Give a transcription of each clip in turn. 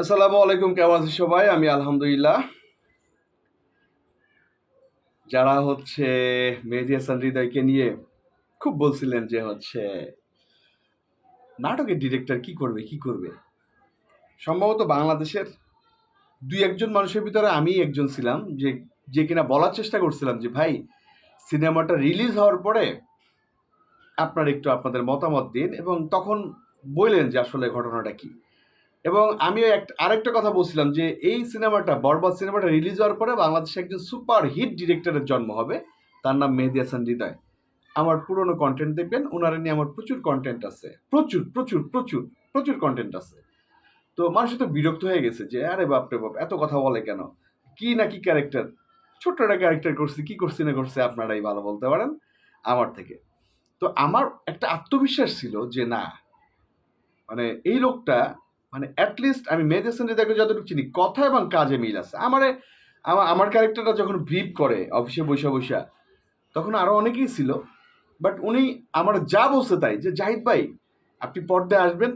আসসালামু আলাইকুম, কেমন আছেন সবাই? আমি আলহামদুলিল্লাহ। যারা হচ্ছে মেহেদি হাসান হৃদয়কে নিয়ে খুব বলছিলেন যে হচ্ছে নাটকের ডিরেক্টর কি করবে কি করবে? সম্ভবত বাংলাদেশের দুই একজন মানুষের ভিতরে আমি একজন ছিলাম, যে যে কিনা বলার চেষ্টা করছিলাম যে, ভাই, সিনেমাটা রিলিজ হওয়ার পরে আপনার একটু আপনাদের মতামত দিন। এবং তখন বললেন যে, আসলে ঘটনাটা কি? এবং আমি আরেকটা কথা বলছিলাম যে এই সিনেমাটা, বরবাদ সিনেমাটা রিলিজ হওয়ার পরে বাংলাদেশে একজন সুপার হিট ডিরেক্টরের জন্ম হবে। তার নাম মেহেদি হাসান হৃদয়। আমার পুরনো কন্টেন্ট দেখবেন ওনারা নিয়ে আমার প্রচুর কন্টেন্ট আছে। প্রচুর প্রচুর প্রচুর প্রচুর কন্টেন্ট আছে। তো মানুষ তো বিরক্ত হয়ে গেছে যে, আরে বাপরে বাপ, এত কথা বলে কেন? কি না কি ক্যারেক্টার ছোট্ট একটা ক্যারেক্টার করছি, কি করছি না করছে, আপনারাই ভালো বলতে পারেন আমার থেকে। তো আমার একটা আত্মবিশ্বাস ছিল যে না মানে এই লোকটা মানে অ্যাটলিস্ট আমি মেডিসিন হৃদয়কে যতটুকু চিনি, কথা এবং কাজে মিল আছে। আমারে আমার ক্যারেক্টারটা যখন ব্রিফ করে অফিসে বৈশা বৈশা তখন আরও অনেকেই ছিল বাট উনি আমার যা বলছে তাই, যে জাহিদ ভাই, আপনি পর্দায় আসবেন,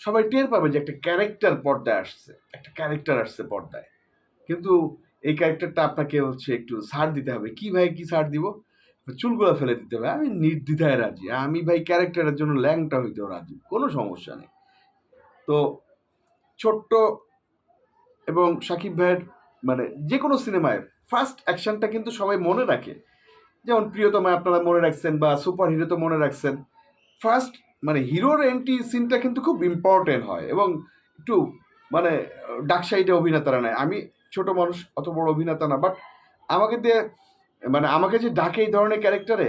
সবাই টের পাবে যে একটা ক্যারেক্টার পর্দায় আসছে, একটা ক্যারেক্টার আসছে পর্দায়। কিন্তু এই ক্যারেক্টারটা আপনাকে হচ্ছে একটু ছাড় দিতে হবে। কি ভাই, কি ছাড় দিব? চুলগুলো ফেলে দিতে হবে। আমি নির্দ্বিধায় রাজি। আমি ভাই ক্যারেক্টারের জন্য ল্যাংটা হইতেও রাজি। কোনো সমস্যা নেই। তো ছোট্ট এবং সাকিব ভাইয়ের মানে যে কোনো সিনেমায় ফার্স্ট অ্যাকশনটা কিন্তু সবাই মনে রাখে। যেমন প্রিয়তমায় আপনারা মনে রাখছেন বা সুপার হিরো তো মনে রাখছেন। ফার্স্ট মানে হিরোর এন্ট্রি সিনটা কিন্তু খুব ইম্পর্টেন্ট হয় এবং একটু মানে ডাক সাইডে অভিনেতারা নেয়। আমি ছোট মানুষ, অত বড় অভিনেতা না বাট আমাকে দিয়ে মানে আমাকে যে ডাকে এই ধরনের ক্যারেক্টারে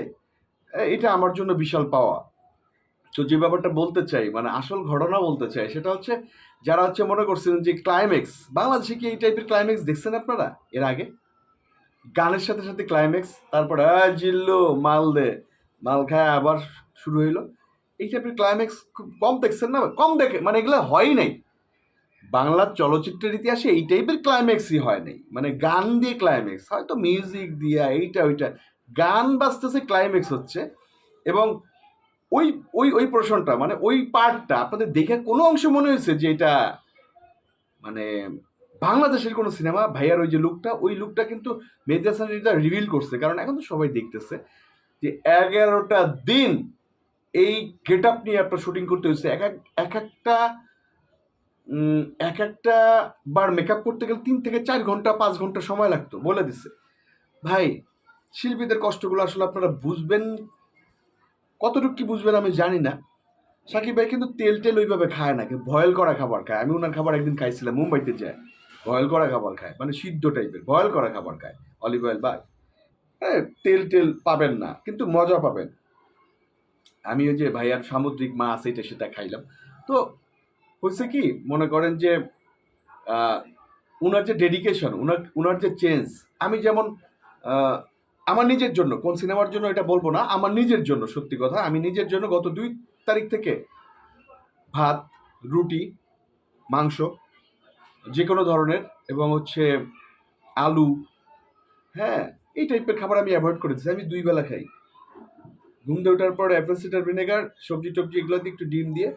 এটা আমার জন্য বিশাল পাওয়া। তো যে ব্যাপারটা বলতে চাই মানে আসল ঘটনা বলতে চাই, সেটা হচ্ছে যারা হচ্ছে মনে করছেন যে ক্লাইম্যাক্স বাংলাদেশে কি এই টাইপের ক্লাইম্যাক্স দেখছেন আপনারা এর আগে? গানের সাথে সাথে ক্লাইম্যাক্স তারপরে জিল্লো জিল্লু, মাল দে। মাল খায়, আবার শুরু হইল। এই টাইপের ক্লাইম্যাক্স খুব কম দেখছেন না? কম দেখে মানে এগুলো হয়ই নাই। বাংলার চলচ্চিত্রের ইতিহাসে এই টাইপের ক্লাইম্যাক্সই হয় নাই। মানে গান দিয়ে ক্লাইম্যাক্স হয়তো মিউজিক দিয়া, এইটা, ওইটা। গান বাজতেছে ক্লাইম্যাক্স হচ্ছে এবং ওই ওই ওই পোর্শনটা মানে ওই পার্টটা আপনাদের দেখে কোনো অংশ মনে হয়েছে যে এটা মানে বাংলাদেশের কোনো সিনেমা, ভাইয়ার ওই যে লুকটা ওই লুকটা কিন্তু মেহেদি এটা রিভিল করছে। কারণ এখন তো সবাই দেখতেছে যে এগারোটা দিন এই গেট আপ নিয়ে আপনার শুটিং করতে হয়েছে। এক এক এক একটা এক একটা বার মেকআপ করতে গেলে তিন থেকে চার ঘণ্টা, পাঁচ ঘণ্টা সময় লাগতো, বলে দিচ্ছে ভাই, শিল্পীদের কষ্টগুলো আসলে আপনারা বুঝবেন কতটুকু কি বুঝবেন আমি জানি না। সাকিব ভাই কিন্তু তেল টেল ওইভাবে খায় না ভয়েল করা খাবার খায়। আমি ওনার খাবার একদিন খাইছিলাম, মুম্বাইতে যায়। ভয়েল করা খাবার খায় মানে সিদ্ধ টাইপের, ভয়েল করা খাবার খায়। অলিভ অয়েল বা তেল টেল পাবেন না, কিন্তু মজা পাবেন। আমি ওই যে ভাইয়ার সামুদ্রিক মাছ এটা সেটা খাইলাম। তো হচ্ছে কি, মনে করেন যে ওনার যে ডেডিকেশন ওনার ওনার যে চেঞ্জ আমি যেমন আমার নিজের জন্য, কোন সিনেমার জন্য এটা বলব না, আমার নিজের জন্য, সত্যি কথা, আমি নিজের জন্য গত দুই তারিখ থেকে ভাত, রুটি, মাংস যে কোনো ধরনের, এবং হচ্ছে আলু হ্যাঁ এই টাইপের খাবার আমি অ্যাভয়েড করে আমি দুই বেলা খাই। ঘুম দিয়ে ওঠার পর অ্যাপেল ভিনেগার সবজি টবজি এগুলো দিয়ে একটু ডিম দিয়ে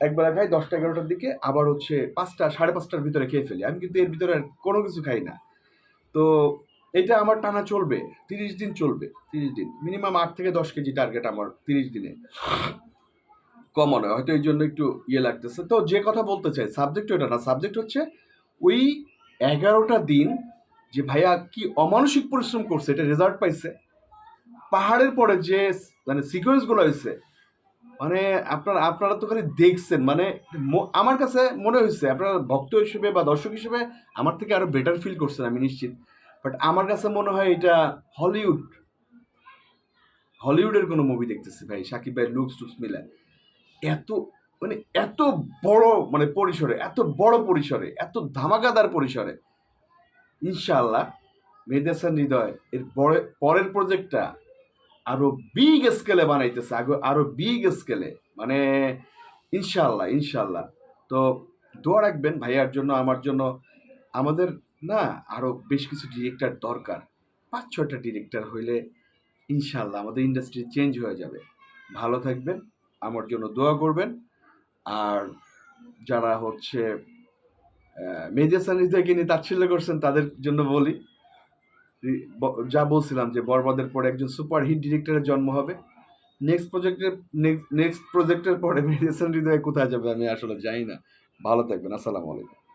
একবেলা খাই, দশটা, এগারোটার দিকে, আবার হচ্ছে পাঁচটা, সাড়ে পাঁচটার ভিতরে খেয়ে ফেলি। আমি কিন্তু এর ভিতরে আর কোনো কিছু খাই না। তো এটা আমার টানা চলবে, তিরিশ দিন চলবে, তিরিশ দিন। মিনিমাম আট থেকে দশ কেজি টার্গেট আমার তিরিশ দিনে। কম মনে হয় হয়তো এই জন্য একটু ইয়ে লাগতেছে। তো যে কথা বলতে চাই সাবজেক্ট ওটা না সাবজেক্ট হচ্ছে ওই এগারোটা দিন যে ভাইয়া কি অমানসিক পরিশ্রম করছে, এটা রেজাল্ট পাইছে। পাহাড়ের পরে যে মানে সিকোয়েন্সগুলো হয়েছে মানে আপনারা আপনারা তো খালি দেখছেন মানে আমার কাছে মনে হয়েছে, আপনারা ভক্ত হিসেবে বা দর্শক হিসেবে আমার থেকে আরও বেটার ফিল করছেন, আমি নিশ্চিত। বাট আমার কাছে মনে হয় এটা হলিউড হলিউডের কোনো মুভি দেখতেছি ভাই। সাকিব ভাই লুকস টুকস মিলে এত মানে এত বড় মানে পরিসরে, এত বড় পরিসরে, এত ধামাকাদার পরিসরে ইনশাল্লাহ মেদেসান হৃদয় এর পরে, পরের প্রজেক্টটা আরও বিগ স্কেলে বানাইতেছে। আগে- আরও বিগ স্কেলে মানে ইনশাল্লাহ ইনশাল্লাহ তো দোয়া রাখবেন ভাইয়ার জন্য, আমার জন্য। আমাদের না আরও বেশ কিছু ডিরেক্টর দরকার। পাঁচ, ছয়টা ডিরেক্টর হইলে ইনশাল্লাহ আমাদের ইন্ডাস্ট্রি চেঞ্জ হয়ে যাবে। ভালো থাকবেন, আমার জন্য দোয়া করবেন। আর যারা হচ্ছে মেহেদি হাসান হৃদয়কে নিয়ে তাচ্ছিল্য করছেন, তাদের জন্য বলি যা বলছিলাম যে বরবাদের পরে একজন সুপার হিট ডিরেক্টরের জন্ম হবে। নেক্সট প্রজেক্টের নেক্সট প্রজেক্টের পরে মেহেদি হাসান হৃদয় কোথায় যাবে আমি আসলে জানি না। ভালো থাকবেন, আসসালামু আলাইকুম।